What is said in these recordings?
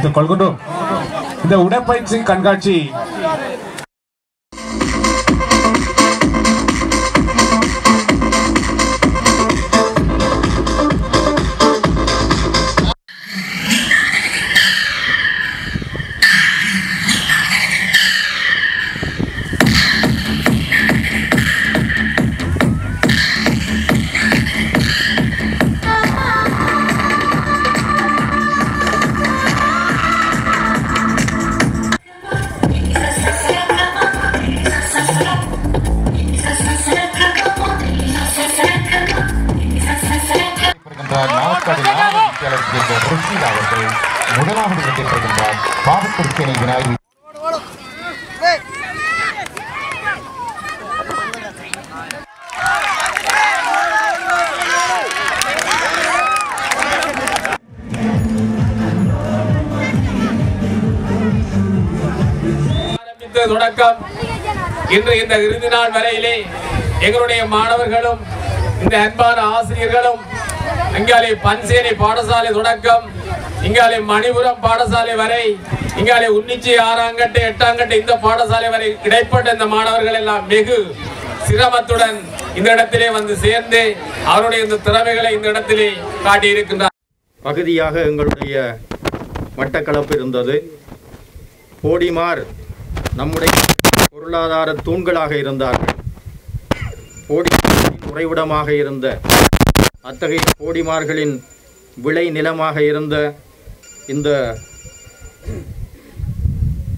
தெரிவித்துக் கொள்கின்றோம். இந்த உடற்பயிற்சி கண்காட்சி முதலாவது இடத்தை பெறுகின்றார் பாவத்திற்கேணி விநாயகர் தொடக்கம் இன்று இந்த இறுதி நாள் வரையிலே எங்களுடைய மாணவர்களும் இந்த அன்பான ஆசிரியர்களும் இங்காலே பன்சேனை பாடசாலை தொடக்கம் இங்காலே மணிபுரம் பாடசாலை வரை இங்காலே உன்னிச்சி ஆறாங்கட்டு எட்டாங்கட்டு இந்த பாடசாலை வரை இடைப்பட்ட இந்த மாணவர்கள் எல்லாம் வெகு சிரமத்துடன் இந்த இடத்திலே வந்து சேர்ந்து அவருடைய இந்த திறமைகளை இந்த இடத்திலே காட்டியிருக்கின்றார். பகுதியாக எங்களுடைய மட்டக்களப்பு இருந்தது. போடிமார் நம்முடைய பொருளாதார தூண்களாக இருந்தார்கள். போடி உறைவிடமாக இருந்த அத்தகைய போடிமார்களின் விளை நிலமாக இருந்த இந்த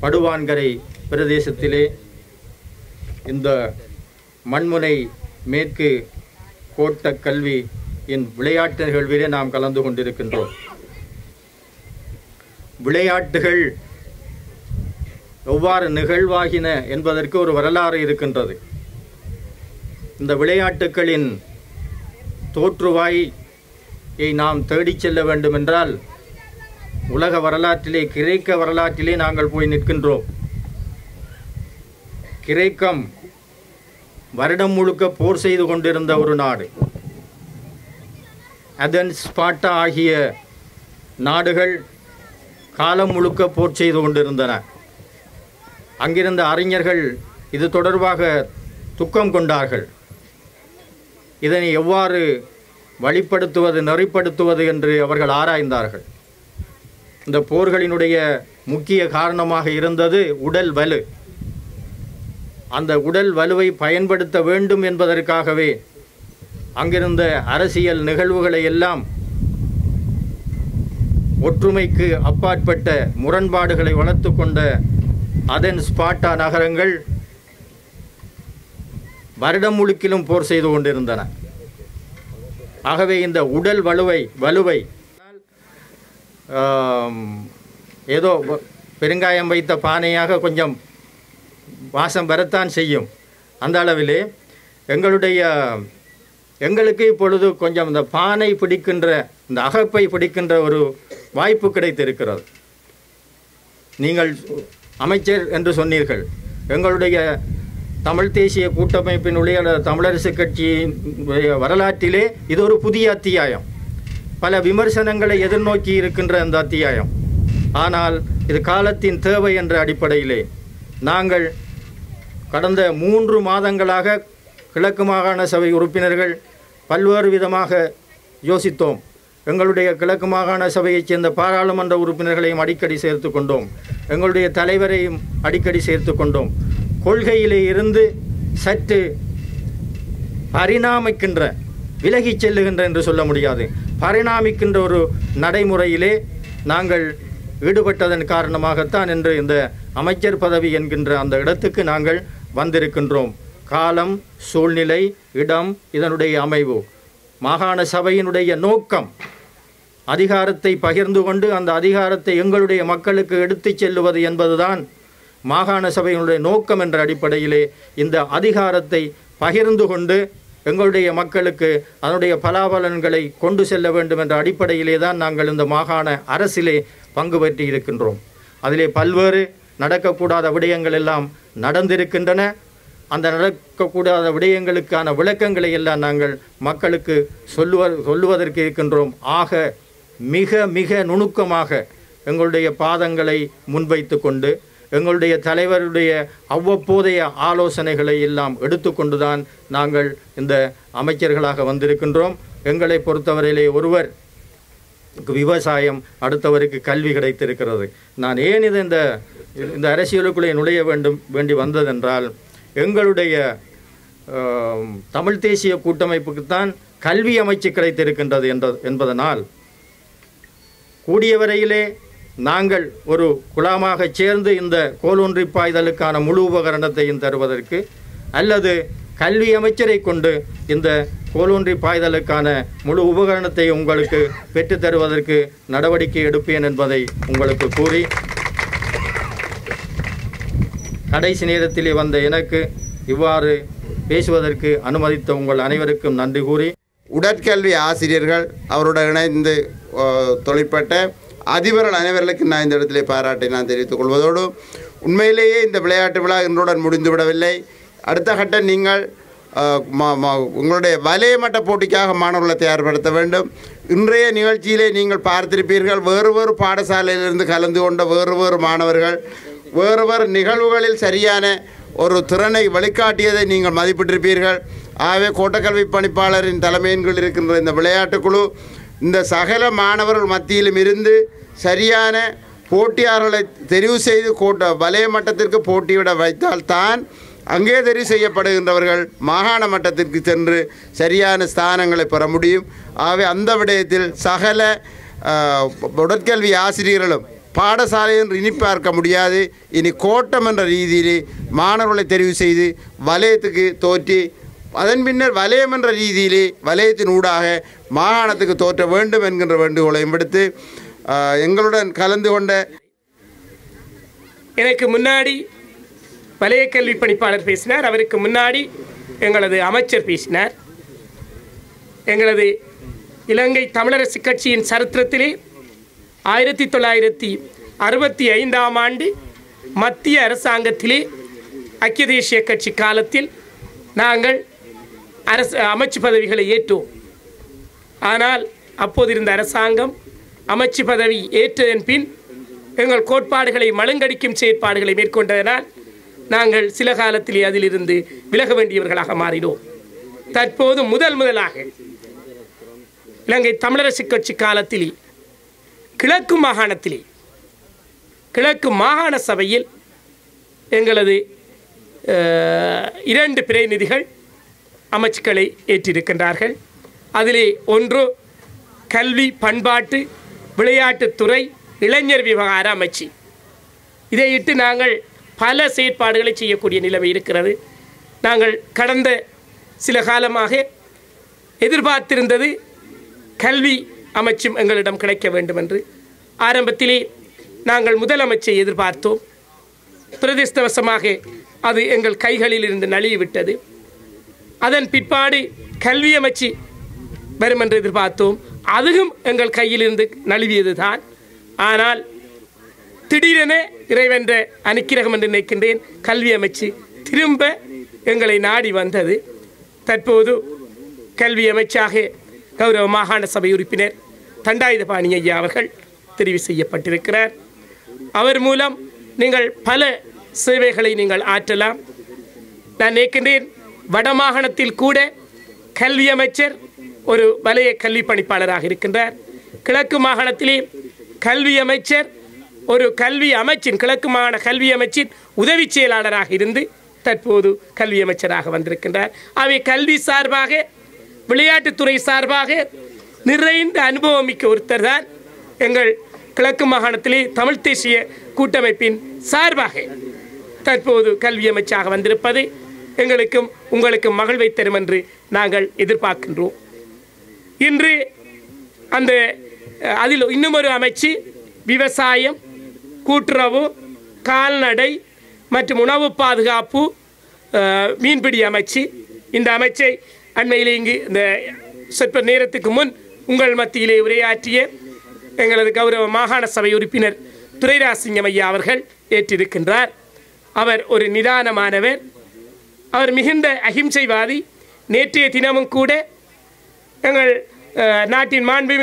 படுவான்கரை பிரதேசத்திலே இந்த மண்முனை மேற்கு கோட்ட கல்வி இன் விளையாட்டு நிகழ்விலே நாம் கலந்து கொண்டிருக்கின்றோம். விளையாட்டுகள் எவ்வாறு நிகழ்வாகின என்பதற்கு ஒரு வரலாறு இருக்கின்றது. இந்த விளையாட்டுகளின் தோற்றுவாயை நாம் தேடிச் செல்ல வேண்டுமென்றால் உலக வரலாற்றிலே கிரேக்க வரலாற்றிலே நாங்கள் போய் நிற்கின்றோம். கிரேக்கம் வருடம் முழுக்க போர் செய்து கொண்டிருந்த ஒரு நாடு. அதென்ஸ் ஸ்பாட்டா ஆகிய நாடுகள் காலம் முழுக்க போர் செய்து கொண்டிருந்தன. அங்கிருந்த அறிஞர்கள் இது தொடர்பாக துக்கம் கொண்டார்கள். இதனை எவ்வாறு வழிப்படுத்துவது நெறிப்படுத்துவது என்று அவர்கள் ஆராய்ந்தார்கள். இந்த போர்களினுடைய முக்கிய காரணமாக இருந்தது உடல் வலு. அந்த உடல் வலுவை பயன்படுத்த வேண்டும் என்பதற்காகவே அங்கிருந்த அரசியல் நிகழ்வுகளை எல்லாம் ஒற்றுமைக்கு அப்பாற்பட்ட முரண்பாடுகளை வளர்த்து கொண்ட அதன் ஸ்பாட்டா நகரங்கள் வருடம் முழுக்கிலும் போர் செய்து கொண்டிருந்தன. ஆகவே இந்த உடல் வலுவை வலுவை ஏதோ பெருங்காயம் வைத்த பானையாக கொஞ்சம் வாசம் வரத்தான் செய்யும். அந்த அளவிலே எங்களுடைய எங்களுக்கு இப்பொழுது கொஞ்சம் இந்த பானை பிடிக்கின்ற இந்த அகப்பை பிடிக்கின்ற ஒரு வாய்ப்பு கிடைத்திருக்கிறது. நீங்கள் அமைச்சர் என்று சொன்னீர்கள். எங்களுடைய தமிழ் தேசிய கூட்டமைப்பினுடைய தமிழரசு கட்சியின் வரலாற்றிலே இது ஒரு புதிய அத்தியாயம். பல விமர்சனங்களை எதிர்நோக்கி இருக்கின்ற அந்த அத்தியாயம். ஆனால் இது காலத்தின் தேவை என்ற அடிப்படையிலே. நாங்கள் கடந்த மூன்று மாதங்களாக கிழக்கு மாகாண சபை உறுப்பினர்கள் பல்வேறு விதமாக யோசித்தோம். எங்களுடைய கிழக்கு மாகாண சபையைச் சேர்ந்த பாராளுமன்ற உறுப்பினர்களையும் அடிக்கடி சேர்த்து கொண்டோம். எங்களுடைய தலைவரையும் அடிக்கடி சேர்த்து கொண்டோம். கொள்கையிலே இருந்து சற்று பரிணாமிக்கின்ற விலகிச் செல்லுகின்ற என்று சொல்ல முடியாது. பரிணாமிக்கின்ற ஒரு நடைமுறையிலே நாங்கள் ஈடுபட்டதன் காரணமாகத்தான் இன்று இந்த அமைச்சர் பதவி என்கின்ற அந்த இடத்துக்கு நாங்கள் வந்திருக்கின்றோம். காலம் சூழ்நிலை இடம் இதனுடைய அமைவு. மாகாண சபையினுடைய நோக்கம். அதிகாரத்தை பகிர்ந்து கொண்டு அந்த அதிகாரத்தை எங்களுடைய மக்களுக்கு எடுத்துச் செல்லுவது என்பதுதான் மாகாண சபையினுடைய நோக்கம் என்ற அடிப்படையிலே இந்த அதிகாரத்தை பகிர்ந்து கொண்டு எங்களுடைய மக்களுக்கு அதனுடைய பலாபலன்களை கொண்டு செல்ல வேண்டும் என்ற அடிப்படையிலே தான் நாங்கள் இந்த மாகாண அரசிலே பங்கு பெற்றி இருக்கின்றோம். அதிலே பல்வேறு நடக்கக்கூடாத விடயங்கள் எல்லாம் நடந்திருக்கின்றன. அந்த நடக்கக்கூடாத விடயங்களுக்கான விளக்கங்களை எல்லாம் நாங்கள் மக்களுக்கு சொல்லுவ சொல்லுவதற்கு இருக்கின்றோம். ஆக மிக மிக நுணுக்கமாக எங்களுடைய பாதங்களை முன்வைத்து கொண்டு எங்களுடைய தலைவருடைய அவ்வப்போதைய ஆலோசனைகளை எல்லாம் எடுத்துக்கொண்டுதான் நாங்கள் இந்த அமைச்சர்களாக வந்திருக்கின்றோம். எங்களை பொறுத்தவரையிலே ஒருவர் விவசாயம் அடுத்தவருக்கு கல்வி கிடைத்திருக்கிறது. நான் ஏன் இது இந்த இந்த அரசியலுக்குள்ளே நுழைய வேண்டும் வேண்டி வந்ததென்றால் எங்களுடைய தமிழ் தேசிய கூட்டமைப்புக்குத்தான் கல்வி அமைச்சு கிடைத்திருக்கின்றது என்ற என்பதனால் கூடிய வரையிலே நாங்கள் ஒரு குழாமாக சேர்ந்து இந்த கோலூன்றி பாய்தலுக்கான முழு உபகரணத்தையும் தருவதற்கு அல்லது கல்வி அமைச்சரை கொண்டு இந்த கோலூன்றி பாய்தலுக்கான முழு உபகரணத்தை உங்களுக்கு பெற்றுத்தருவதற்கு நடவடிக்கை எடுப்பேன் என்பதை உங்களுக்கு கூறி கடைசி நேரத்திலே வந்த எனக்கு இவ்வாறு பேசுவதற்கு அனுமதித்த உங்கள் அனைவருக்கும் நன்றி கூறி உடற்கல்வி ஆசிரியர்கள் அவருடன் இணைந்து தொழிற்பட்ட அதிபர்கள் அனைவர்களுக்கு நான் இந்த இடத்திலே பாராட்டை நான் தெரிவித்துக் கொள்வதோடு உண்மையிலேயே இந்த விளையாட்டு விழா இன்றுடன் முடிந்துவிடவில்லை. அடுத்த கட்டம் நீங்கள் உங்களுடைய வலையமட்ட போட்டிக்காக மாணவர்களை தயார்படுத்த வேண்டும். இன்றைய நிகழ்ச்சியிலே நீங்கள் பார்த்திருப்பீர்கள் வேறு வேறு பாடசாலையிலிருந்து கலந்து கொண்ட வேறு வேறு மாணவர்கள் வேறு வேறு நிகழ்வுகளில் சரியான ஒரு திறனை வெளிக்காட்டியதை நீங்கள் மதிப்பிட்டிருப்பீர்கள். ஆகவே கோட்டக்கல்வி பணிப்பாளரின் தலைமையின் கீழ் இருக்கின்ற இந்த விளையாட்டுக்குழு இந்த சகல மாணவர்கள் மத்தியிலும் இருந்து சரியான போட்டியாளர்களை தெரிவு செய்து கோட்ட வலய மட்டத்திற்கு போட்டியிட வைத்தால்தான் அங்கே தெரிவு செய்யப்படுகின்றவர்கள் மாகாண மட்டத்திற்கு சென்று சரியான ஸ்தானங்களை பெற முடியும். ஆகவே அந்த விடயத்தில் சகல உடற்கல்வி ஆசிரியர்களும் பாடசாலை என்று இனி பார்க்க முடியாது. இனி கோட்டம் என்ற ரீதியிலே மாணவர்களை தெரிவு செய்து வலயத்துக்கு தோற்றி அதன் பின்னர் வலயம் என்ற ரீதியிலே வலயத்தின் ஊடாக மாகாணத்துக்கு தோற்ற வேண்டும் என்கின்ற வேண்டுகோளையும் விடுத்து எங்களுடன் கலந்து கொண்ட எனக்கு முன்னாடி வலய கல்வி பணிப்பாளர் பேசினார். அவருக்கு முன்னாடி எங்களது அமைச்சர் பேசினார். எங்களது இலங்கை தமிழரசு கட்சியின் சரித்திரத்திலே ஆயிரத்தி தொள்ளாயிரத்தி அறுபத்தி ஐந்தாம் ஆண்டு மத்திய அரசாங்கத்திலே ஐக்கிய தேசிய கட்சி காலத்தில் நாங்கள் அரசு அமைச்சு பதவிகளை ஏற்றோம். ஆனால் அப்போது இருந்த அரசாங்கம் அமைச்சு பதவி ஏற்றதன் பின் எங்கள் கோட்பாடுகளை மழுங்கடிக்கும் செயற்பாடுகளை மேற்கொண்டதனால் நாங்கள் சில காலத்திலே அதிலிருந்து விலக வேண்டியவர்களாக மாறினோம். தற்போது முதல் முதலாக இலங்கை தமிழரசு கட்சி காலத்திலே கிழக்கு மாகாணத்திலே கிழக்கு மாகாண சபையில் எங்களது இரண்டு பிரதிநிதிகள் அமைச்சுக்களை ஏற்றிருக்கின்றார்கள். அதிலே ஒன்று கல்வி பண்பாட்டு விளையாட்டுத்துறை இளைஞர் விவகார அமைச்சு. இதையிட்டு நாங்கள் பல செயற்பாடுகளை செய்யக்கூடிய நிலைமை இருக்கிறது. நாங்கள் கடந்த சில காலமாக எதிர்பார்த்திருந்தது கல்வி அமைச்சும் எங்களிடம் கிடைக்க வேண்டும் என்று ஆரம்பத்திலே நாங்கள் முதலமைச்சை எதிர்பார்த்தோம். துரதிர்ஷ்டவசமாக அது எங்கள் கைகளில் இருந்து நழுவிவிட்டது. அதன் பிற்பாடு கல்வி அமைச்சு வரும் என்று எதிர்பார்த்தோம். அதுவும் எங்கள் கையிலிருந்து நழுவியது தான் ஆனால் திடீரென இறைவென்ற அனுக்கிரகம் என்று நினைக்கின்றேன். கல்வி அமைச்சு திரும்ப எங்களை நாடி வந்தது. தற்போது கல்வி அமைச்சாக கௌரவ மாகாண சபை உறுப்பினர் தண்டாயுதபாணி ஐயா அவர்கள் தெரிவு செய்யப்பட்டிருக்கிறார். அவர் மூலம் நீங்கள் பல சேவைகளை நீங்கள் ஆற்றலாம். நான் நினைக்கின்றேன் வடமாகாணத்தில் கூட கல்வி அமைச்சர் ஒரு வலைய கல்வி பணிப்பாளராக இருக்கின்றார். கிழக்கு மாகாணத்திலே கல்வி அமைச்சர் ஒரு கல்வி அமைச்சின் கிழக்கு மாகாண கல்வி அமைச்சின் உதவி செயலாளராக இருந்து தற்போது கல்வி அமைச்சராக வந்திருக்கின்றார். அவை கல்வி சார்பாக விளையாட்டுத்துறை சார்பாக நிறைந்த அனுபவம் மிக்க ஒருத்தர் தான் எங்கள் கிழக்கு மாகாணத்திலே தமிழ் தேசிய கூட்டமைப்பின் சார்பாக தற்போது கல்வி அமைச்சராக வந்திருப்பது. எங்களுக்கும் உங்களுக்கும் மகிழ்வை தரும் என்று நாங்கள் எதிர்பார்க்கின்றோம். இன்று அந்த அதில் இன்னுமொரு அமைச்சு விவசாயம் கூட்டுறவு கால்நடை மற்றும் உணவு பாதுகாப்பு மீன்பிடி அமைச்சு. இந்த அமைச்சை அண்மையில் இங்கு இந்த சொற்ப நேரத்துக்கு முன் உங்கள் மத்தியிலே உரையாற்றிய எங்களது கௌரவ மாகாண சபை உறுப்பினர் துரைராசிங்கம் ஐயா அவர்கள் ஏற்றிருக்கின்றார். அவர் ஒரு நிதானமானவர். அவர் மிகுந்த அகிம்சைவாதி. நேற்றைய தினமும் கூட எங்கள் நாட்டின் மாண்புமிகு